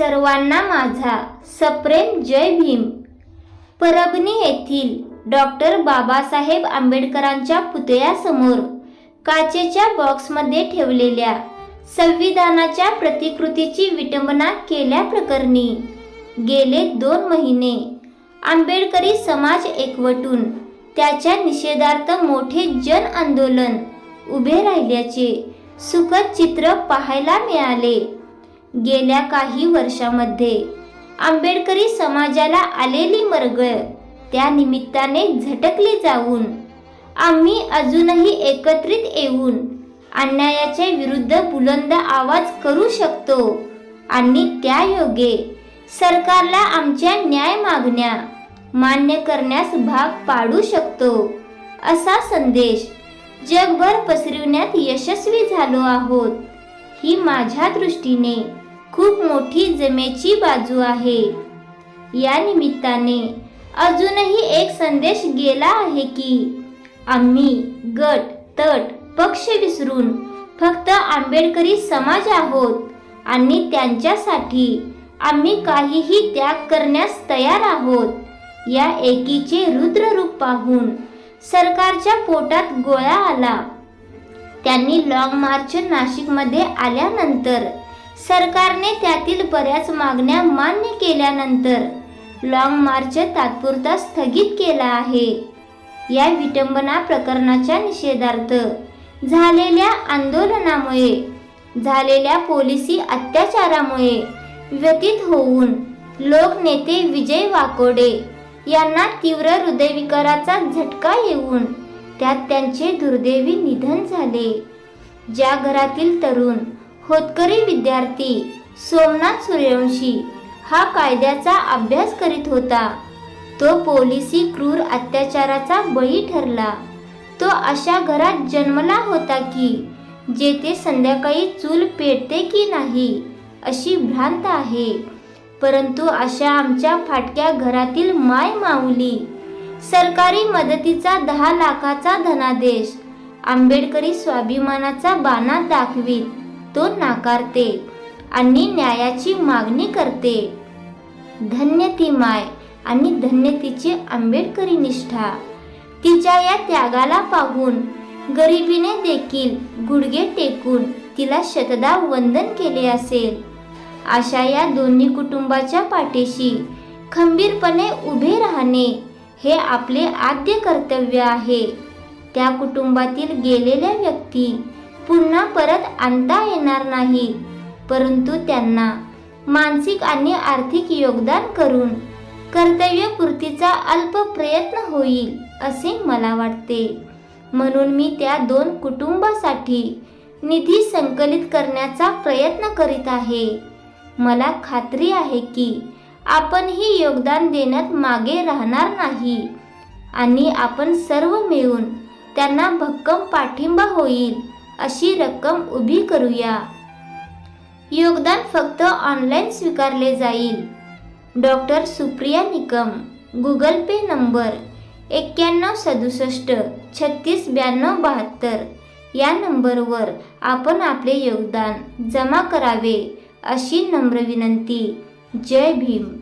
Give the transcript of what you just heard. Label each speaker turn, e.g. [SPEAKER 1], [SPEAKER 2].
[SPEAKER 1] सर्वांना माझा. सप्रेम जय भीम. परभणी येथील डॉक्टर बाबासाहेब आंबेडकरांच्या पुतळ्यासमोर काचेच्या बॉक्समध्ये ठेवलेल्या संविधानाच्या प्रतिकृतीची विटंबना केल्याप्रकरणी गेले दोन महिने आंबेडकरी समाज एकवटून त्याच्या निषेधार्थ मोठे जन आंदोलन उभे राहिल्याचे सुखद चित्र पाहायला मिळाले. गेल्या काही वर्षामध्ये आंबेडकरी समाजाला आलेली मरगळ त्या निमित्ताने झटकली जाऊन आम्ही अजूनही एकत्रित येऊन अन्यायाच्या विरुद्ध बुलंद आवाज करू शकतो आणि त्या योगे सरकारला आमच्या न्याय मागण्या मान्य करण्यास भाग पाडू शकतो असा संदेश जगभर पसरविण्यात यशस्वी झालो आहोत. ही माझ्या दृष्टीने खूप मोठी जमेची बाजू आहे. या निमित्ताने अजूनही एक संदेश गेला आहे की आम्ही गट तट पक्ष विसरून फक्त आंबेडकरी समाज आहोत आणि त्यांच्यासाठी आम्ही काहीही त्याग करण्यास तयार आहोत. या एकीचे रुद्र रूप पाहून सरकारच्या पोटात गोळा आला. त्यांनी लॉंग मार्च नाशिकमध्ये आल्यानंतर सरकारने त्यातील बऱ्याच मागण्या मान्य केल्यानंतर लॉंग मार्च तात्पुरता स्थगित केला आहे. या विटंबना प्रकरणाच्या निषेधार्थ झालेल्या आंदोलनामुळे झालेल्या पोलिसी अत्याचारामुळे व्यतीत होऊन लोकनेते विजय वाकोडे यांना तीव्र हृदयविकाराचा झटका येऊन त्यात त्यांचे दुर्दैवी निधन झाले. ज्या घरातील तरुण होतकरी विद्यार्थी सोमनाथ सूर्यवंशी हा कायद्याचा अभ्यास करीत होता. तो पोलिसी क्रूर अत्याचाराचा बळी ठरला. तो अशा घरात जन्मला होता की जेथे संध्याकाळी चूल पेटते की नाही अशी भ्रांत आहे. परंतु अशा आमच्या फाटक्या घरातील माय माऊली सरकारी मदतीचा दहा लाखाचा धनादेश. आंबेडकरी स्वाभिमानाचा बाणा दाखवीत. तो नाकारते आणि न्यायाची मागणी करते. धन्य ती माय आणि धन्य तिची आंबेडकरी निष्ठा. तिच्या या त्यागाला पाहून गरिबीने देखील गुडघे टेकून तिला शतदा वंदन केले असेल. अशा या दोन्ही कुटुंबाच्या पाठीशी खंबीरपणे उभे राहणे हे आपले आद्य कर्तव्य आहे. त्या कुटुंबातील गेलेल्या व्यक्ती पुन्हा परत आणता येणार नाही. परंतु त्यांना मानसिक आणि आर्थिक योगदान करून कर्तव्यपूर्तीचा अल्प प्रयत्न होईल असे मला वाटते. म्हणून मी त्या दोन कुटुंबासाठी निधी संकलित करण्याचा प्रयत्न करीत आहे. मला खात्री आहे की आपणही योगदान देण्यात मागे राहणार नाही. आणि आपण सर्व मिळून त्यांना भक्कम पाठिंबा होईल अशी रक्कम उभी करूया. योगदान फक्त ऑनलाईन स्वीकारले जाईल. Doctor Supriya Nikam Google Pay number एक्क्याण्णव सदुसष्ट छत्तीस ब्याण्णव बहात्तर या नंबरवर आपण आपले योगदान जमा करावे अशी नम्र विनंती. जय भीम.